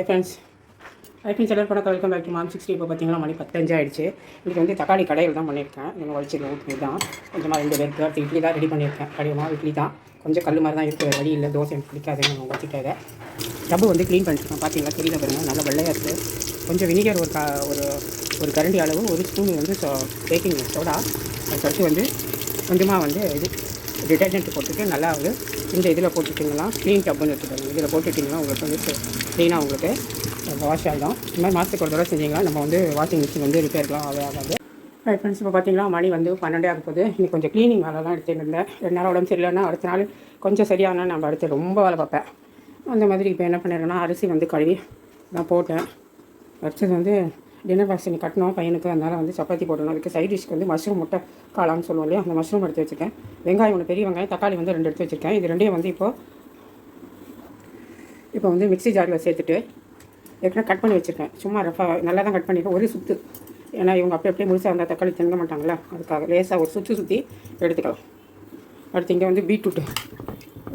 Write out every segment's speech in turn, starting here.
Hi friends high friends எல்லாரும் படம் welcome back to mom sixty இப்போ பார்த்தீங்கன்னா மணி பத்தஞ்சு ஆயிடுச்சு. இன்றைக்கி வந்து தக்காளி கடையில் தான் பண்ணியிருக்கேன். நீங்கள் வலிச்சு ஊற்றி தான். கொஞ்சமாக ரெண்டு பேருக்கு அடுத்து இட்லி தான் ரெடி பண்ணியிருக்கேன். கடையமாக இட்லி தான். கொஞ்சம் கல் மாதிரி தான் இருக்குது வழி இல்லை. தோசை எனக்கு பிடிக்காதுன்னு நான் வச்சுட்டேன் டப்பு வந்து க்ளீன் பண்ணிட்டுருக்கேன். பார்த்தீங்களா தெரியல பாருங்கள் நல்லா வெள்ளையாக இருக்குது கொஞ்சம் வினிகர் ஒரு கா ஒரு ஒரு கரண்டி அளவு ஒரு ஸ்பூன் வந்து பேக்கிங் சோடா அதுக்கடுத்து வந்து கொஞ்சமாக வந்து இது டிட்டர்ஜென்ட் போட்டுட்டு நல்லா வந்து இந்த இதில் போட்டுட்டிங்கன்னா க்ளீன் டப்புன்னு எடுத்துக்கோங்க இதில் போட்டுட்டிங்கன்னா உங்களுக்கு வந்து க்ளீனாக உங்களுக்கு. வாஷ் ஆகிடும் இந்த மாதிரி மாதத்துக்கு ஒரு தடவை செஞ்சிங்கன்னா நம்ம வந்து வாஷிங் மிஷின் வந்து ரிப்பேர்லாம் ஆகவே ஆகாது. ரைட் ஃப்ரெண்ட்ஸ் இப்போ பார்த்தீங்கன்னா மணி வந்து பன்னெண்டே ஆக போகுது. இன்னைக்கு கொஞ்சம் க்ளீனிங் வேலைலாம் எடுத்துகிட்டு இருந்தேன். ரெண்டு நேரம் உடம்பு சரியில்லைன்னா அடுத்த நாள் கொஞ்சம் சரியானா நம்ம அடுத்து ரொம்ப வேலை பார்ப்பேன். அந்த மாதிரி இப்போ என்ன பண்ணிடுறேன்னா அரிசி வந்து கழுவி நான் போட்டேன். அடுத்தது வந்து டின்னர் பாக்ஸ் இன்னைக்கு கட்டணும் பையனுக்கு. அதனால் வந்து சப்பாத்தி போடணும். அதுக்கு சைட் டிஷ்க்கு வந்து மஷ்ரூம் முட்டை காளான்னு சொல்லுவோம் இல்லையா? அந்த மஷ்ரூம் எடுத்து வச்சுருக்கேன். வெங்காயம் ஒன்று பெரிய வெங்காயம் தக்காளி வந்து ரெண்டு எடுத்து வச்சுருக்கேன். இது ரெண்டையும் வந்து இப்போது இப்போ வந்து மிக்சி ஜாரில் சேர்த்துட்டு ஏற்கனவே கட் பண்ணி வச்சுருக்கேன். சும்மா ரஃபாக நல்லா தான் கட் பண்ணியிருக்கேன். ஒரு சுற்று ஏன்னா இவங்க அப்படியே அப்படியே முழுசாக இருந்தால் தக்காளி திங்க மாட்டாங்களா? அதுக்காக லேசாக ஒரு சுற்றி சுற்றி எடுத்துக்கலாம். அடுத்து இங்கே வந்து பீட்ரூட்டு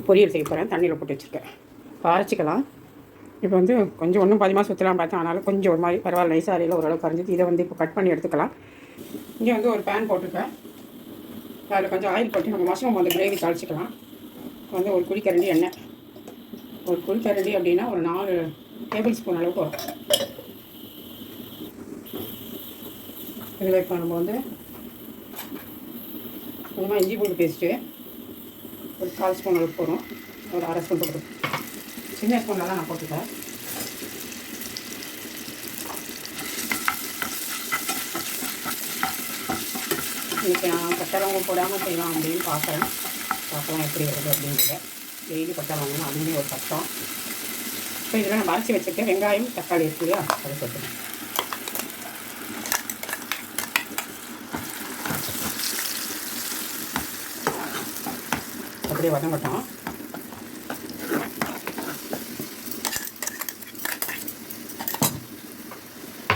பொரியல் செய்ய போகிறேன் தண்ணியில் போட்டு வச்சுருக்கேன். இப்போ அரைச்சிக்கலாம். இப்போ வந்து கொஞ்சம் ஒன்றும் பாதிமாக சுற்றலாம் பார்த்தேன். ஆனாலும் கொஞ்சம் ஒரு மாதிரி பரவாயில்ல. நைஸ் அறையில் ஓரளவு கரைஞ்சிது இதை வந்து இப்போ கட் பண்ணி எடுத்துக்கலாம். இங்கே வந்து ஒரு பேன் போட்டிருக்கேன். அதில் கொஞ்சம் ஆயில் போட்டு நம்ம மஷ்ரூம் வந்து கிரேவி தாளிச்சிக்கலாம். வந்து ஒரு குடிக்கரண்டி எண்ணெய். ஒரு குழிக்கரண்டி அப்படின்னா ஒரு நாலு டேபிள் ஸ்பூன் அளவுக்கு வரும். இதில் இப்போ நம்ம வந்து கொஞ்சமாக இஞ்சி பூண்டு பேஸ்ட்டு ஒரு கால் ஸ்பூன் அளவுக்கு போகிறோம் ஒரு அரை ஸ்பூன் போட்டு சின்ன ஸ்பூனில் தான் நான் போட்டுட்டேன் இன்றைக்கி நான் பட்டரவங்க போடாமல் செய்யலாம் அப்படின்னு பார்க்குறேன் பார்க்கலாம் எப்படி வருது அப்படிங்கிறத டெய்லி பட்டரவங்கன்னா அதுவுமே ஒரு கஷ்டம் இப்போ இதில் நான் அரைச்சி வச்சுருக்கேன் வெங்காயம் தக்காளி இருக்கு இல்லையா? அதை போட்டுருக்கேன் அப்படியே வதங்கட்டும்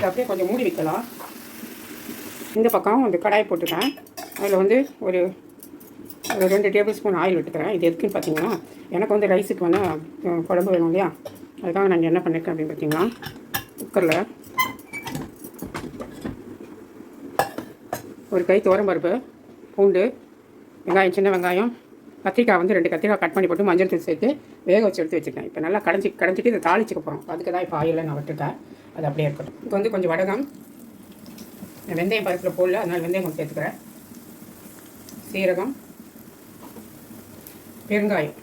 அப்படியே கொஞ்சம் மூடி வைக்கலாம். இந்த பக்கம் வந்து கடாய் போட்டுக்கிறேன். அதில் வந்து ஒரு ஒரு ரெண்டு டேபிள் ஸ்பூன் ஆயில் விட்டுக்கிறேன். இது எதுக்குன்னு பார்த்தீங்கன்னா எனக்கு வந்து ரைஸுக்கு வந்து குழம்பு வேணும் இல்லையா? அதுக்காக நான் என்ன பண்ணியிருக்கேன் அப்படின்னு பார்த்தீங்கன்னா குக்கரில் ஒரு கை பருப்பு பூண்டு வெங்காயம் சின்ன வெங்காயம் கத்திரிக்காய் வந்து ரெண்டு கத்திரிக்காய் கட் பண்ணி போட்டு மஞ்சள் தூள் சேர்த்து வேக வச்சு எடுத்து வச்சுருக்கேன். இப்போ நல்லா கடைஞ்சி கடைஞ்சிட்டு இதை தாளிச்சுக்க போகிறோம் அதுக்கு தான் இப்போ ஆயிலில் நான் விட்டுட்டேன். அது அப்படியே இருக்கட்டும். இப்போ வந்து கொஞ்சம் வடகம் நான் வெந்தயம் பருப்பில் போடல அதனால் வெந்தயம் கொஞ்சம் சேர்த்துக்கிறேன். சீரகம் பெருங்காயம்.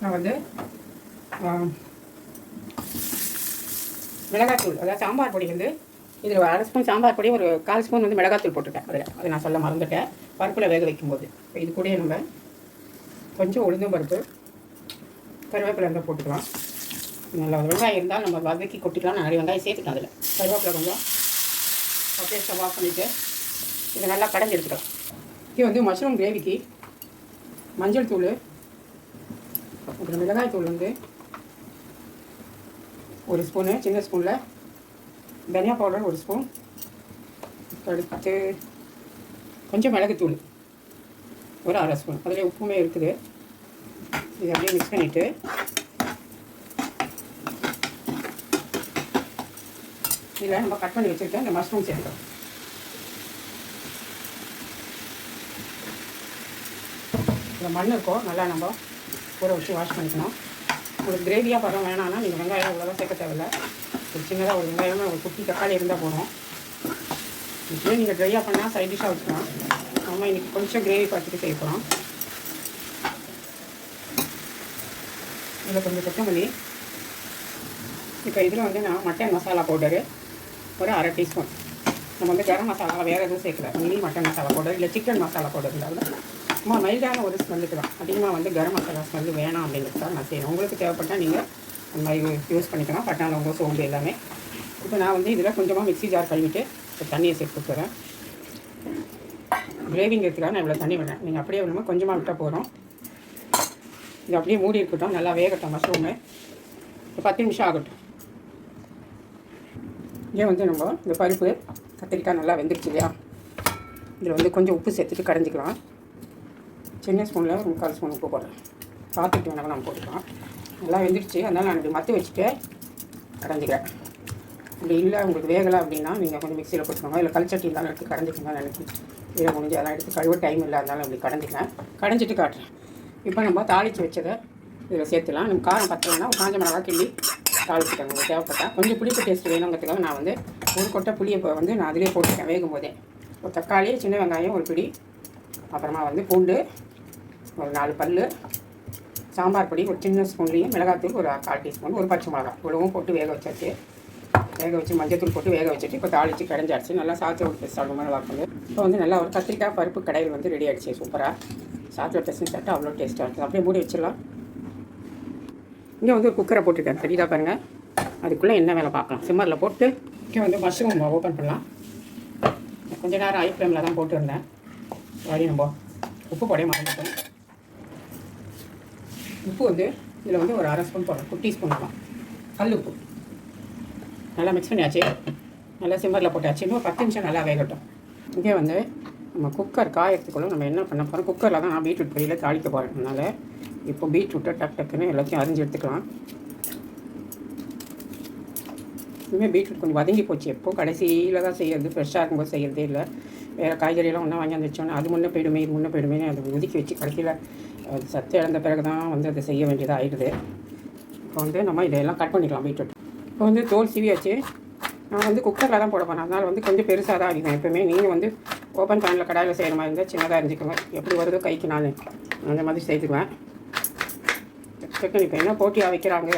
நான் வந்து மிளகாத்தூள் அதாவது சாம்பார் பொடி வந்து இதில் அரை ஸ்பூன் சாம்பார் பொடி ஒரு கால் ஸ்பூன் வந்து மிளகாத்தூள் போட்டுட்டேன் அதில். அதை நான் சொல்ல மறந்துட்டேன். பருப்பில் வேக வைக்கும்போது. இப்போ இது கூடயே நம்ம கொஞ்சம் உளுந்தும் பருப்பு கருவேப்பிலை இருந்தால் போட்டுக்கலாம். நல்லா வெங்காயம் இருந்தால் நம்ம வதக்கி கொட்டிக்கலாம். நான் நிறைய வெங்காயம் சேர்த்துக்கலாம் அதில். கருவேப்பிலை கொஞ்சம் அப்படியே ஸ்டவ் பண்ணிவிட்டு இதை நல்லா கடைஞ்சி எடுத்துக்கலாம். இது வந்து மஷ்ரூம் கிரேவிக்கு மஞ்சள் தூள் அப்புறம் மிளகாய் தூள் வந்து ஒரு ஸ்பூனு சின்ன ஸ்பூனில் தனியா பவுடர் ஒரு ஸ்பூன். அடுத்து கொஞ்சம் மிளகுத்தூள் ஒரு அரை ஸ்பூன். அதில் உப்புமே இருக்குது. இது அப்படியே மிக்ஸ் பண்ணிவிட்டு இதில் நம்ம கட் பண்ணி வச்சுருக்கேன் இந்த மஷ்ரூம் சேர்க்கிறோம் இந்த மண் இருக்கும். நல்லா நம்ம ஊற வச்சு வாஷ் பண்ணிக்கணும். உங்களுக்கு கிரேவியாக பதம் வேணாம்னா நீங்கள் வெங்காயம் இவ்வளோதான் சேர்க்க தேவையில்லை. ஒரு சின்னதாக ஒரு வெங்காயம் ஒரு குட்டி தக்காளி இருந்தால் போதும். இப்படியே நீங்கள் ட்ரையாக பண்ணால் சைட் டிஷ்ஷாக வச்சுக்கலாம். நம்ம இன்றைக்கி கொஞ்சம் கிரேவி பார்த்துட்டு செய்ய போகிறோம் இதில் கொஞ்சம் கொத்தமல்லி. இப்போ இதில் வந்து நான் மட்டன் மசாலா பவுடரு ஒரு அரை டீஸ்பூன் நம்ம வந்து கரம் மசாலா வேறு எதுவும் சேர்க்கல. ஒன்லி மட்டன் மசாலா பவுடர் இல்லை சிக்கன் மசாலா பவுடர் இருந்தாலும் சும்மா மைல்டான ஒரு ஸ்மெல்லுக்கு தான். அதிகமாக வந்து கரம் மசாலா ஸ்மெல்லு வேணாம் அப்படிங்கிறதுக்காக நான் செய்யணும் உங்களுக்கு தேவைப்பட்டால் நீங்கள் அந்த மாதிரி யூஸ் பண்ணிக்கலாம். பட்டா லவங்க சோம்பு எல்லாமே. இப்போ நான் வந்து இதில் கொஞ்சமாக மிக்ஸி ஜார் கழுவிட்டு இப்போ தண்ணியை சேர்த்து கொடுத்துறேன். கிரேவிங்கிறதுக்காக நான் இவ்வளோ தண்ணி விடுறேன். நீங்கள் அப்படியே வேணுமா கொஞ்சமாக விட்டால் போகிறோம் இது அப்படியே மூடி இருக்கட்டும். நல்லா வேகட்டும் மஷ்ரூமு ஒரு பத்து நிமிஷம் ஆகட்டும். இங்கே வந்து நம்ம இந்த பருப்பு கத்திரிக்காய் நல்லா வெந்துருச்சு இல்லையா? இதில் வந்து கொஞ்சம் உப்பு சேர்த்துட்டு கடைஞ்சிக்கலாம். சின்ன ஸ்பூனில் ஒரு முக்கால் ஸ்பூன் உப்பு போடுறேன். பார்த்துட்டு வேணாலும் நம்ம போட்டுக்கலாம். நல்லா வெந்துடுச்சு அதனால் நான் இப்படி மற்ற வச்சுட்டு கடைஞ்சிக்கிறேன் இப்படி இல்லை உங்களுக்கு வேகலை அப்படின்னா நீங்கள் கொஞ்சம் மிக்சியில் போட்டுக்கோங்க. இல்லை கல்ச்சட்டி இருந்தாலும் எடுத்து கடைஞ்சிக்கோங்க நினைக்கி இதை முடிஞ்சு அதெல்லாம் எடுத்து கழுவ டைம் இல்லை அதனால அப்படி கடைஞ்சிக்கிறேன் கடைஞ்சிட்டு காட்டுறேன். இப்போ நம்ம தாளித்து வச்சதை இதில் சேர்த்துலாம் நம்ம காரம் பத்தலைன்னா ஒரு காஞ்ச மிளகா கிள்ளி தாளிச்சிக்கோங்க. உங்களுக்கு தேவைப்பட்டால் கொஞ்சம் புளிப்பு டேஸ்ட் வேணுங்கிறதுக்காக நான் வந்து ஒரு கொட்டை புளியை இப்போ வந்து நான் அதிலே போட்டுருக்கேன் வேகும் போதே ஒரு தக்காளி சின்ன வெங்காயம் ஒரு பிடி அப்புறமா வந்து பூண்டு ஒரு நாலு பல் சாம்பார் பொடி ஒரு சின்ன ஸ்பூன்லேயும் மிளகாத்தூள் ஒரு கால் டீஸ்பூன் ஒரு பச்சை மிளகா இவ்வளவும் போட்டு வேக வச்சாச்சு. வேக வச்சு மஞ்சத்தூள் போட்டு வேக வச்சுட்டு இப்போ தாளித்து கடைஞ்சாச்சு. நல்லா சாத்தில் பேஸ்ட் ஆகும் மாதிரி இருக்குது இப்போ வந்து நல்லா ஒரு கத்திரிக்காய் பருப்பு கடையில் வந்து ரெடி ஆகிடுச்சு சூப்பராக சாத்தில் பேஸ்ட் சாப்பிட்டா அவ்வளோ டேஸ்ட்டாக இருக்குது. அப்படியே மூடி வச்சிடலாம். இங்கே வந்து ஒரு குக்கரை போட்டுருக்கேன். தெரியுதா பாருங்கள் அதுக்குள்ளே என்ன வேலை பார்க்கலாம்? சிம்மரில் போட்டு இங்கே வந்து மஷ்ரூம் ஓப்பன் பண்ணலாம். கொஞ்ச நேரம் ஐ ஃப்ளேமில் தான் போட்டுருந்தேன். வழி நம்ம உப்பு போடையே மறந்துட்டேன் உப்பு வந்து இதில் வந்து ஒரு அரை ஸ்பூன் போடலாம். குட்டி ஸ்பூன் தான் கல் உப்பு. நல்லா மிக்ஸ் பண்ணியாச்சு. நல்லா சிம்மரில் போட்டாச்சு. இன்னும் பத்து நிமிஷம் நல்லா வேகட்டும். இங்கே வந்து நம்ம குக்கர் காயறதுக்குள்ள நம்ம என்ன பண்ண போகிறோம் குக்கரில் தான் நான் பீட்ரூட் பொரியல தாளிக்க போகிறேன் அதனால் இப்போ பீட்ரூட்டை டக் டக்குன்னு எல்லாத்தையும் அரிஞ்சு எடுத்துக்கலாம். இனிமேல் பீட்ரூட் கொஞ்சம் வதங்கி போச்சு. எப்போ கடைசியில் தான் செய்யறது. ஃப்ரெஷ்ஷாக இருக்கும்போது செய்கிறதே இல்லை. வேறு காய்கறியெல்லாம் ஒன்றா வாங்கி வந்துச்சோன்னா அது முன்னே போயிடுமே இது முன்னே போயிடுமே அதை ஒதுக்கி வச்சு கடைசியில் அது சத்து இழந்த பிறகு தான் வந்து அதை செய்ய வேண்டியதாக ஆகிடுது இப்போ வந்து நம்ம இதையெல்லாம் கட் பண்ணிக்கலாம் பீட்ரூட். இப்போ வந்து தோல் சீவியாச்சு. நான் வந்து குக்கரில் தான் போட போகிறேன் அதனால் வந்து கொஞ்சம் பெருசாக தான் அடிக்கும் எப்போவுமே. நீங்கள் வந்து ஓப்பன் பேனில் கடாயில் செய்கிற மாதிரி இருந்தால் சின்னதாக இருந்துக்கோங்க. எப்படி வருதோ கைக்கு நான். அந்த மாதிரி செய்துக்குவேன். டக்குன்னு இப்போ என்ன போட்டியாக வைக்கிறாங்க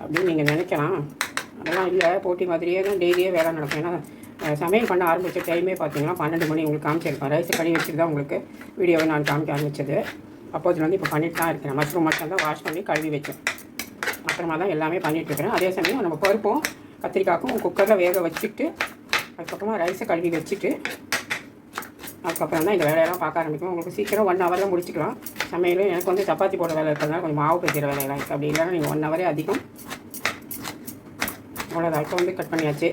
அப்படின்னு நீங்கள் நினைக்கலாம். அதெல்லாம் இல்லை. போட்டி மாதிரியே தான் டெய்லியே வேலை நடக்கும். ஏன்னா சமையல் பண்ண ஆரம்பித்த டைமே பார்த்தீங்கன்னா பன்னெண்டு மணி உங்களுக்கு காமிச்சிருப்பேன். ரைஸ் கழுவி வச்சுட்டு தான் உங்களுக்கு வீடியோவை நான் காமிக்க ஆரம்பித்தது ஆரம்பிச்சது அப்போதுலேருந்து இப்போ பண்ணிட்டு தான் இருக்கிறேன். மஷ்ரூம் மட்டும் தான் வாஷ் பண்ணி கழுவி வச்சேன் அப்புறமா தான் எல்லாமே பண்ணிகிட்ருக்கிறேன் அதே சமயம் நம்ம பருப்பும் கத்திரிக்காய்க்கும் குக்கரில் வேக வச்சுட்டு அதுக்கப்புறமா ரைஸை கழுவி வச்சுட்டு அதுக்கப்புறம் தான் இந்த வேலையெல்லாம் பார்க்க ஆரம்பிக்கும். உங்களுக்கு சீக்கிரம் ஒன் ஹவரில் முடிச்சுக்கலாம். சமையல் எனக்கு வந்து சப்பாத்தி போட வேலை இருக்கிறதுனால கொஞ்சம் மாவு பேசுகிற வேலையெல்லாம் இருக்குது அப்படி இல்லைன்னா நீங்கள் ஒன் ஹவரே அதிகம். அவ்வளோதான் இப்போ வந்து கட் பண்ணியாச்சு.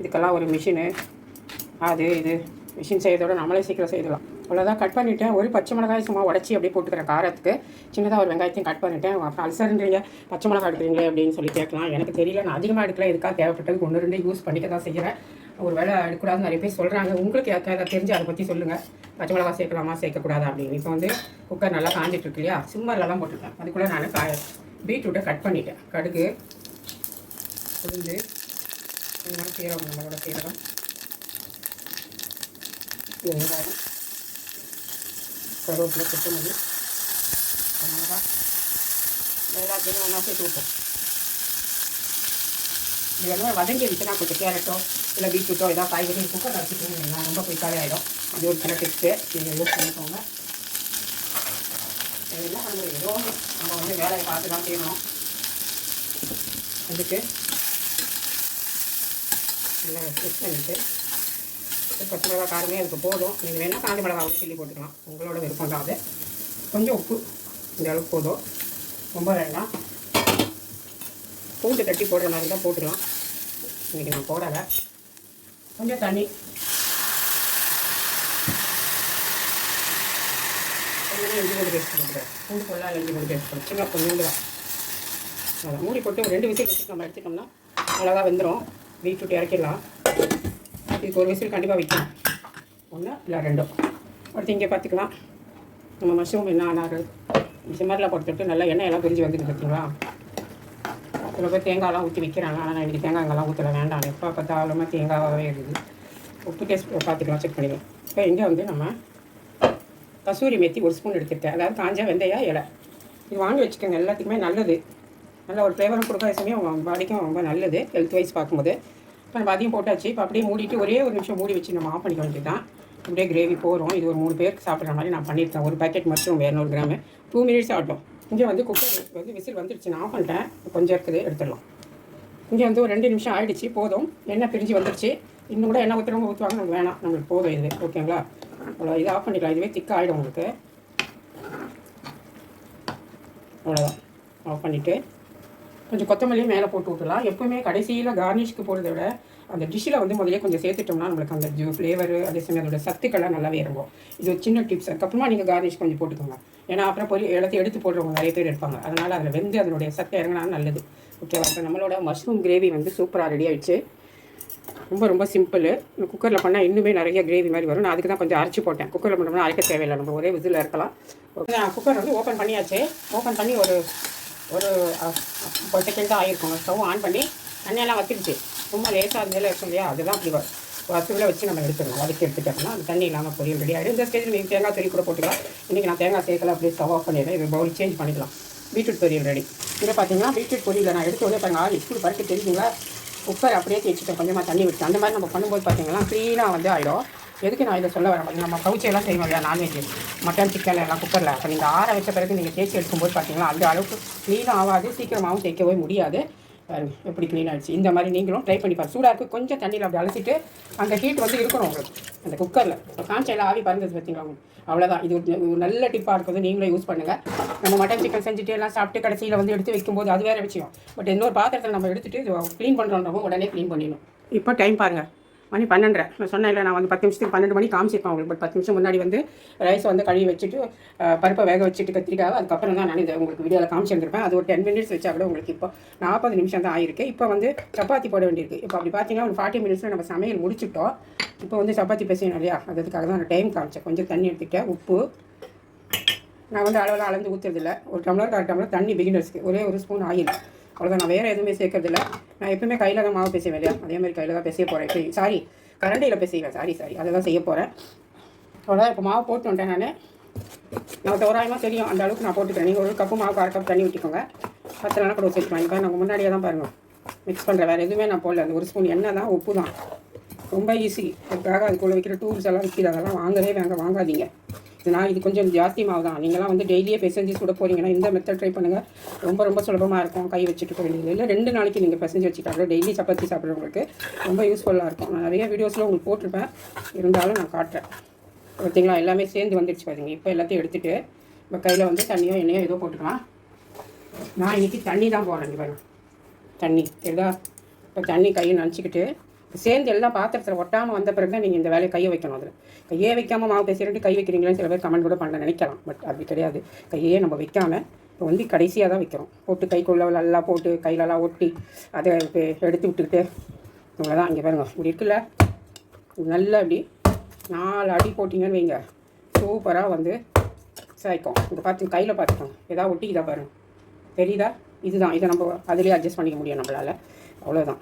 இதுக்கெல்லாம் ஒரு மிஷினு அது இது. மிஷின் செய்யறதோட நம்மளே சீக்கிரம் செய்துடலாம். அவ்வளோதான் கட் பண்ணிவிட்டேன் ஒரு பச்சை மிளகாய் சும்மா உடச்சி அப்படியே போட்டுக்கிறேன் காரத்துக்கு. சின்னதாக ஒரு வெங்காயத்தையும் கட் பண்ணிவிட்டேன் அப்புறம் அல்சர்ன்றீங்க பச்சை மிளகாய் எடுக்கிறீங்களே அப்படின்னு சொல்லி கேட்கலாம். எனக்கு தெரியல நான் அதிகமாக எடுக்கல. இதுக்காக தேவைப்பட்டது? ஒன்று ரெண்டு யூஸ் பண்ணிக்க தான் செய்கிறேன் ஒரு வேலை எடுக்கக்கூடாதுன்னு நிறைய பேர் சொல்கிறாங்க உங்களுக்கு ஏதாவது தெரிஞ்சு அதை பற்றி சொல்லுங்கள் பச்சை மிளகாய் சேர்க்கலாமா சேர்க்கக்கூடாது அப்படின்னு. இப்போ வந்து குக்கர் நல்லா காஞ்சிட்டு இருக்கு இல்லையா? சிம்மரில் தான் போட்டிருக்கேன் அதுக்குள்ளே நான் காய பீட்ரூட்டை கட் பண்ணிட்டேன். கடுகு உளுந்து கொஞ்சம் சீரகம் நம்மளோட சீரகம் வெங்காயம். கருவேப்பிலை கொத்தமல்லி மிளகா எல்லாத்தையும் ஒன்றா சேர்த்து விட்டோம் இதெல்லாம் வதங்கிடுச்சுன்னா கொஞ்சம் கேரட்டோ இல்லை பீட்ரூட்டோ ஏதாவது காய்கறி குக்கர் வச்சுக்கிட்டீங்கன்னா ரொம்ப குயிக்காகவே ஆகிடும் அது ஒரு சின்ன டிப்ஸு நீங்கள் யூஸ் பண்ணிக்கோங்க. இதெல்லாம் என்ன ஏதோ நம்ம வந்து வேலையை பார்த்து தான் செய்யணும். அதுக்கு நல்லா மிக்ஸ் பண்ணிவிட்டு பச்சை மிளகா காரமே அதுக்கு போதும். நீங்கள் வேணால் காஞ்சி மிளகா வந்து சில்லி போட்டுக்கலாம். உங்களோட விருப்பம் தான் அது. கொஞ்சம் உப்பு இந்த அளவுக்கு போதும். ரொம்ப வேண்டாம். பூண்டு தட்டி போடுற மாதிரி தான் போட்டுக்கலாம். இன்றைக்கி நான் போடலை. கொஞ்சம் தண்ணி. இஞ்சி பூண்டு பேஸ்ட் போட்டுக்கிறேன். பூண்டு போடலாம் இஞ்சி பூண்டு பேஸ்ட் கொஞ்சோண்டு தான். மூடி போட்டு ஒரு ரெண்டு விசில் வச்சுட்டு நம்ம எடுத்துட்டோம்னா அழகாக வெந்துடும் பீட்ரூட் இறக்கிடலாம். இதுக்கு ஒரு விசில் கண்டிப்பாக வைக்கணும் ஒன்று இல்லை ரெண்டும். அடுத்து இங்கே பார்த்துக்கலாம் நம்ம மஷ்ரூம் என்ன ஆனாரு சிம்மரில் பொறுத்துட்டு நல்லா எண்ணெய் எல்லாம் பிரிஞ்சு வந்துட்டு பார்த்தீங்களா சில பேர் தேங்காயெல்லாம் ஊற்றி வைக்கிறாங்க. ஆனால் நான் இன்றைக்கி தேங்காய் இங்கெல்லாம் ஊற்றல வேண்டாம். எப்போ பார்த்தாலுமே தேங்காயாகவே இருக்குது. உப்பு டேஸ்ட் பார்த்துக்கலாம் செக் பண்ணிக்கலாம். இப்போ இங்கே வந்து நம்ம கசூரி மேத்தி ஒரு ஸ்பூன் எடுத்துருக்கேன். அதாவது காஞ்ச வெந்தயா இலை. இது வாங்கி வச்சுக்கோங்க. எல்லாத்துக்குமே நல்லது. நல்ல ஒரு ஃப்ளேவரும் கொடுக்குற சமயம் உங்கள் பாடிக்கும் ரொம்ப நல்லது. ஹெல்த் வைஸ் பார்க்கும்போது. இப்போ நம்ம அதையும் போட்டாச்சு. இப்போ அப்படியே மூடிட்டு ஒரே ஒரு நிமிஷம் மூடி வச்சு நம்ம ஆஃப் பண்ணிக்க வேண்டியது தான் அப்படியே கிரேவி போகிறோம் இது ஒரு மூணு பேருக்கு சாப்பிட்ற மாதிரி நான் பண்ணியிருக்கேன். ஒரு பேக்கெட் மஷ்ரூம் இரநூறு கிராமு டூ மினிட்ஸ் ஆகட்டும். இங்கே வந்து குக்கர் வந்து விசில் வந்துருச்சு. நான் ஆஃப் பண்ணிட்டேன். கொஞ்சம் இருக்குது. எடுத்துடலாம். இங்கே வந்து ஒரு ரெண்டு நிமிஷம் ஆகிடுச்சு போதும். எண்ணெய் பிரிஞ்சு வந்துருச்சு. இன்னும் கூட எண்ணெய் ஊற்றுறவங்க ஊற்றுவாங்க நமக்கு வேணாம். நம்மளுக்கு போதும் இது. ஓகேங்களா? அவ்வளோ இது ஆஃப் பண்ணிக்கலாம். இதுவே திக்காக ஆகிடும் உங்களுக்கு. அவ்வளோதான் ஆஃப் பண்ணிவிட்டு கொஞ்சம் கொத்தமல்லியும் மேலே போட்டு விட்டுலாம் எப்பவுமே கடைசியில் கார்னிஷ்க்கு போடுறத விட அந்த டிஷ்ஷில் வந்து முதல்ல கொஞ்சம் சேர்த்துட்டோம்னா நம்மளுக்கு அந்த ஜூ ஃப்ளேவர் அதே சமயம் அதோட சத்துக்கள்லாம் நல்லாவே இருக்கும். இது ஒரு சின்ன டிப்ஸ் அதுக்கப்புறமா நீங்கள் கார்னிஷ் கொஞ்சம் போட்டுக்கோங்க. ஏன்னா அப்புறம் பொரி எல்லாத்தையும் எடுத்து போடுறவங்க நிறைய பேர் எடுப்பாங்க அதனால் அதில் வெந்து அதனுடைய சத்து இறங்கினா நல்லது. ஓகேவா இப்போ நம்மளோட மஷ்ரூம் கிரேவி வந்து சூப்பராக ரெடி ஆயிடுச்சு. ரொம்ப ரொம்ப சிம்பிள் குக்கரில் பண்ணால் இன்னுமே நிறைய கிரேவி மாதிரி வரும். நான் அதுக்கு தான் கொஞ்சம் அரைச்சி போட்டேன். குக்கரில் பண்ணோம்னா அரைக்க தேவையில்லை. நம்ம ஒரே விதில் இருக்கலாம். நான் குக்கர் வந்து ஓப்பன் பண்ணியாச்சு. ஓப்பன் பண்ணி ஒரு ஒரு ஒரு செகண்ட் தான் ஆகிருக்கும் ஸ்டவ் ஆன் பண்ணி தண்ணியெல்லாம் வச்சிருச்சு சும்மா லேசாக இருந்தாலும் இருக்கும் இல்லையா? அதெல்லாம் அப்படி வ- வச்சு நம்ம எடுத்துக்கணும் வதக்கி எடுத்துட்டோம்னா அது தண்ணி இல்லாமல் பொரியல் ரெடி ஆகிடும் இந்த ஸ்டேஜில் நீங்கள் தேங்காய் துரி கூட போட்டுக்கலாம். இன்றைக்கி நான் தேங்காய் சேர்க்கல அப்படியே ஸ்டவ் ஆஃப் பண்ணிடுறேன். இது பவுல் சேஞ்ச் பண்ணிக்கலாம். பீட்ரூட் பொரியல் ரெடி இங்கே பார்த்தீங்கன்னா பீட்ரூட் பொரியல் நான் எடுத்து உடனே பாருங்க. ஆள் இப்படி பறக்க தெரிஞ்சுங்களா குக்கர் அப்படியே தேய்ச்சிட்டேன். கொஞ்சமாக தண்ணி விட்டு அந்த மாதிரி நம்ம பண்ணும்போது பார்த்தீங்கன்னா க்ளீனாக வந்து ஆகிடும் எதுக்கு நான் இதை சொல்ல வரேன்? பாத்தீங்கன்னா, நம்ம கவுச்சியெல்லாம் செய்வோம் இல்லையா? நான்வெஜ் மட்டன் சிக்கன் எல்லாம் குக்கரில் அப்போ நீங்கள் ஆற வச்ச பிறகு நீங்கள் தேய்ச்சி எடுக்கும்போது பார்த்தீங்கன்னா அந்த அளவுக்கு க்ளீனும் ஆகாது சீக்கிரமாகவும் தேய்க்கவே முடியாது. எப்படி க்ளீன் ஆகிடுச்சு இந்த மாதிரி நீங்களும் ட்ரை பண்ணி பாருங்கள் சூடாக இருக்குது கொஞ்சம் தண்ணியில் அப்படி அலசிட்டு அந்த ஹீட் வந்து இருக்கணும் உங்களுக்கு. அந்த குக்கரில் இப்போ காஞ்சையில் ஆவி பறந்தது பார்த்தீங்களா உங்களுக்கு அவ்வளோதான் இது ஒரு நல்ல டிப்பாக இருக்குது நீங்களே யூஸ் பண்ணுங்கள் நம்ம மட்டன் சிக்கன் செஞ்சுட்டு எல்லாம் சாப்பிட்டு கடைசியில் வந்து எடுத்து வைக்கும்போது அது வேறு விஷயம். பட் இன்னொரு பாத்திரத்தில் நம்ம எடுத்துகிட்டு க்ளீன் பண்ணுறோன்றவங்க உடனே க்ளீன் பண்ணிடணும். இப்போ டைம் பாருங்கள் மணி பன்னெண்டரை. நான் சொன்னேன் இல்லை நான் வந்து பத்து நிமிஷத்துக்கு பன்னெண்டு மணி காமிச்சிருப்பேன் உங்களுக்கு பட் பத்து நிமிஷம் முன்னாடி வந்து ரைஸ் வந்து கழுவி வச்சுட்டு பருப்பை வேக வச்சுட்டு கத்திரிக்காய் அதுக்கப்புறம் தான் நான் இதை உங்களுக்கு வீடியோவில் காமிச்சிருந்திருப்பேன் அது ஒரு டென் மினிட்ஸ் வச்சா கூட உங்களுக்கு இப்போ நாற்பது நிமிஷம் தான் ஆயிருக்கு. இப்போ வந்து சப்பாத்தி போட வேண்டியிருக்கு. இப்போ அப்படி பார்த்தீங்கன்னா ஒரு ஃபார்ட்டி மினிட்ஸில் நம்ம சமையல் முடிச்சிட்டோம். இப்போ வந்து சப்பாத்தி பேசணும் இல்லையா? அதுக்காக தான் நான் டைம் காமிச்சேன். கொஞ்சம் தண்ணி எடுத்துக்கிட்டேன். உப்பு. நான் வந்து அளவில் அளந்து ஊற்றுறதில்ல ஒரு டம்ளர் கால் டம்ளர் தண்ணி பிகினர்ஸ்க்கு ஒரே ஒரு ஸ்பூன் ஆயில் அவ்வளோதான் நான் வேறு எதுவுமே சேர்க்கறதில்ல. நான் எப்பவுமே கையில் தான் மாவு பேசுவேன் இல்லையா அதே மாதிரி கையில் தான் பேசிய போகிறேன் இப்போ சாரி. கரண்டியில் பேசுவேன் சாரி சாரி. அதை தான் செய்ய போகிறேன் அவ்வளோதான் இப்போ மாவு போட்டு வந்துட்டேன் நான். நான் தோராயமாக தெரியும். அந்த அளவுக்கு நான் போட்டுக்கிறேன். நீங்கள் ஒரு கப்பு மாவு அரை கப் தண்ணி ஊற்றிக்கோங்க பத்தலாம் கூட வச்சுக்கலாம். இப்போ நாங்கள் முன்னாடியே தான் பாருங்கள் மிக்ஸ் பண்ணுறேன் வேறு எதுவுமே நான் போடல. அந்த ஒரு ஸ்பூன் எண்ணெய் தான் உப்பு தான். ரொம்ப ஈஸி அதுக்காக அதுக்குள்ளே வைக்கிற டூல்ஸ் எல்லாம் விற்கிது அதெல்லாம் வாங்கவே வேங்க வாங்காதீங்க. நான் இது கொஞ்சம் ஜாஸ்தி மாவு தான். நீங்களாம் வந்து டெய்லியே பிசைஞ்சு சுட போகிறீங்கன்னா இந்த மெத்தட் ட்ரை பண்ணுங்கள் ரொம்ப ரொம்ப சுலபமாக இருக்கும். கை வச்சுட்டு போகிறீங்க இல்லை ரெண்டு நாளைக்கு நீங்கள் பிசைஞ்சு வச்சுட்டாங்க டெய்லி சப்பாத்தி சாப்பிட்றவங்களுக்கு ரொம்ப யூஸ்ஃபுல்லாக இருக்கும். நான் நிறைய வீடியோஸில் உங்களுக்கு போட்டிருப்பேன். இருந்தாலும் நான் காட்டுறேன். பார்த்தீங்களா எல்லாமே சேர்ந்து வந்துடுச்சு பாருங்க. இப்போ எல்லாத்தையும் எடுத்துகிட்டு இப்போ கையில் வந்து தண்ணியோ எண்ணெயோ ஏதோ போட்டுக்கலாம். நான் இன்றைக்கி தண்ணி தான் போடுறேன் இங்க பாருங்க. தண்ணி எதா இப்போ தண்ணி கையை நினச்சிக்கிட்டு சேர்ந்து எல்லாம் பாத்திரத்தில் ஒட்டாமல் வந்த பிறகு தான் நீங்கள் இந்த வேலையை கையை வைக்கணும் அதில். கையே வைக்காமல் மாவு பேசிட்டு கை வைக்கிறீங்களேன்னு சில பேர் கமெண்ட் கூட பண்ண நினைக்கலாம். பட் அப்படி கிடையாது. கையே நம்ம வைக்காமல் இப்போ வந்து கடைசியாக தான் வைக்கிறோம். போட்டு கைக்குள்ள நல்லா போட்டு கையிலலாம் ஒட்டி அதை இப்போ எடுத்து விட்டுக்கிட்டு இவ்வளோதான் இங்கே பாருங்க. இப்படி இருக்குல்ல? நல்லா அப்படி நாலு அடி போட்டிங்கன்னு வைங்க. சூப்பராக வந்து சாய்க்கும். இங்கே பார்த்து கையில் பார்த்துக்கோங்க ஒட்டி ஒட்டிக்குதா பாருங்க. தெரியுதா? இதுதான். இதை நம்ம அதிலே அட்ஜஸ்ட் பண்ணிக்க முடியும் நம்மளால். அவ்வளோதான்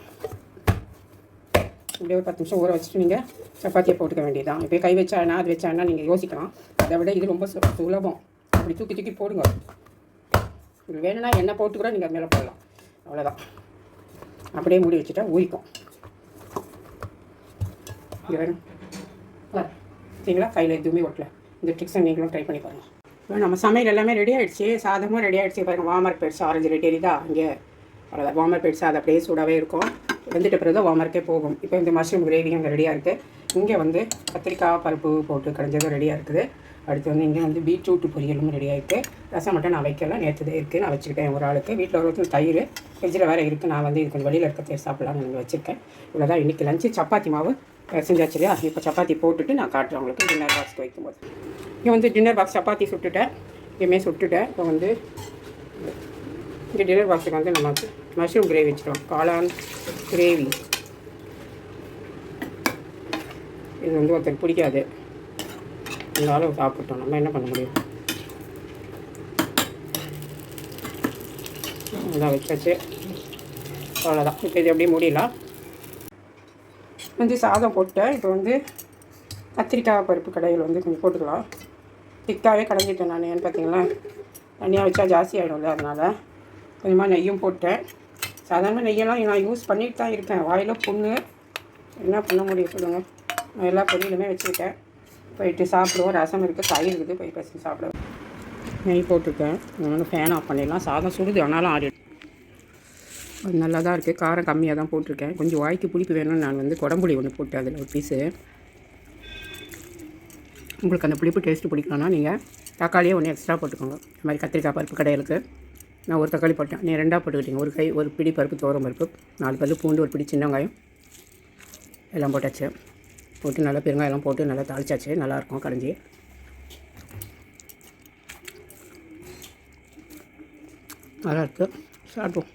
இப்படியே ஒரு பத்து நிமிஷம் ஊற வச்சுட்டு நீங்கள் சப்பாத்தியை போட்டுக்க வேண்டியதுதான். இப்போ கை வச்சானா அது வச்சானா நீங்கள் யோசிக்கலாம். அதை விட இது ரொம்ப சு- சுலபம். அப்படி தூக்கி தூக்கி போடுங்க. இது வேணும்னா எண்ணெய் போட்டு கூட நீங்கள் அது மேலே போடலாம். அவ்வளோதான் அப்படியே மூடி வச்சுட்டா ஊறிக்கும். சரிங்களா? கையில் எதுவுமே ஒட்டல. இந்த ட்ரிக்ஸை நீங்களும் ட்ரை பண்ணி பாருங்கள் இப்போ நம்ம சமையல் எல்லாமே ரெடி ஆகிடுச்சு சாதமும் ரெடி ஆகிடுச்சு பாருங்கள் வாமர் பெட்ஸ் ஆரஞ்சு ரெடி தெரியுதா இங்கே அவ்வளோதான் வாமர் பெட்ஸ் அது அப்படியே சூடாகவே இருக்கும். வெந்துட்ட பிறகு தான் வாமருக்கே போகும். இப்போ இந்த மஷ்ரூம் கிரேவி அங்கே ரெடியாக இருக்குது இங்கே வந்து கத்திரிக்காய் பருப்பு போட்டு கடைஞ்சதும் ரெடியாக இருக்குது. அடுத்து வந்து இங்கே வந்து பீட்ரூட் பொரியலும் ரெடியாக இருக்குது ரசம் மட்டும் நான் வைக்கல நேற்றுதே இருக்குது நான் வச்சுருக்கேன் ஒரு ஆளுக்கு. வீட்டில் ஒரு ஒருத்தர் தயிர் ஃப்ரிட்ஜில் வேறு இருக்குது நான் வந்து இது கொஞ்சம் வெளியில் இருக்க தேர் சாப்பிடலாம்னு நான் வச்சுருக்கேன். இவ்வளோதான் இன்றைக்கி லஞ்சு சப்பாத்தி மாவு செஞ்சாச்சு இல்லையா? இப்போ சப்பாத்தி போட்டுட்டு நான் காட்டுறேன் உங்களுக்கு. டின்னர் பாக்ஸ்க்கு வைக்கும்போது. இங்கே வந்து டின்னர் பாக்ஸ் சப்பாத்தி சுட்டுட்டேன். எப்பயுமே சுட்டுட்டேன். இப்போ வந்து இங்கே டின்னர் பாக்ஸுக்கு வந்து நம்ம வந்து மஷ்ரூம் கிரேவி வச்சுருவோம் காளான் கிரேவி இது வந்து ஒருத்தருக்கு பிடிக்காது இருந்தாலும் சாப்பிட்டோம் நம்ம என்ன பண்ண முடியும் அதான் வச்சாச்சு அவ்வளோதான் இப்போ இது அப்படியே முடியலாம் வந்து சாதம் போட்டேன் இப்போ வந்து கத்திரிக்காய் பருப்பு கடையில் வந்து கொஞ்சம் போட்டுக்கலாம் திக்காகவே கடைஞ்சிட்டேன் நான் ஏன்னு பார்த்தீங்களா தனியாக வச்சா ஜாஸ்தி ஆகிடும்ல அதனால் கொஞ்சமாக நெய்யும் போட்டேன் சாதாரண நெய்யெல்லாம் நான் யூஸ் பண்ணிட்டு தான் இருக்கேன். வாயில் புண்ணு. என்ன பண்ண முடியும் சொல்லுங்கள் நான் எல்லா பொரியலுமே வச்சுருக்கேன். போயிட்டு சாப்பிடுவோம். ரசம் இருக்குது தயிர் இருக்குது. போய் பசி சாப்பிடுவோம். நெய் போட்டிருக்கேன். நான் ஃபேன் ஆஃப் பண்ணிடலாம். சாதம் சுடுது. ஆனாலும் ஆடி அது நல்லா தான் இருக்குது காரம் கம்மியாக தான் போட்டிருக்கேன். கொஞ்சம் வாய்க்கு புளிப்பு வேணும்னு நான் வந்து குடம்புளி ஒன்று போட்டேன் அதில் ஒரு பீஸு உங்களுக்கு அந்த புளிப்பு டேஸ்ட்டு பிடிக்கலன்னா நீங்கள் தக்காளியே ஒன்று எக்ஸ்ட்ரா போட்டுக்கோங்க. இந்த மாதிரி கத்திரிக்காய் பருப்பு கடையிலுக்கு நான் ஒரு தக்காளி போட்டேன். நீ ரெண்டாக போட்டுக்கிட்டீங்க. ஒரு கை ஒரு பிடி பருப்பு தோரம் பருப்பு. நாலு பல்லு பூண்டு ஒரு பிடி சின்ன வெங்காயம். எல்லாம் போட்டாச்சு. போட்டு நல்லா பெருங்காயெல்லாம் போட்டு நல்லா தாளிச்சாச்சு. நல்லாயிருக்கும் கடைஞ்சி. நல்லாயிருக்கு சாப்பிடுவோம்.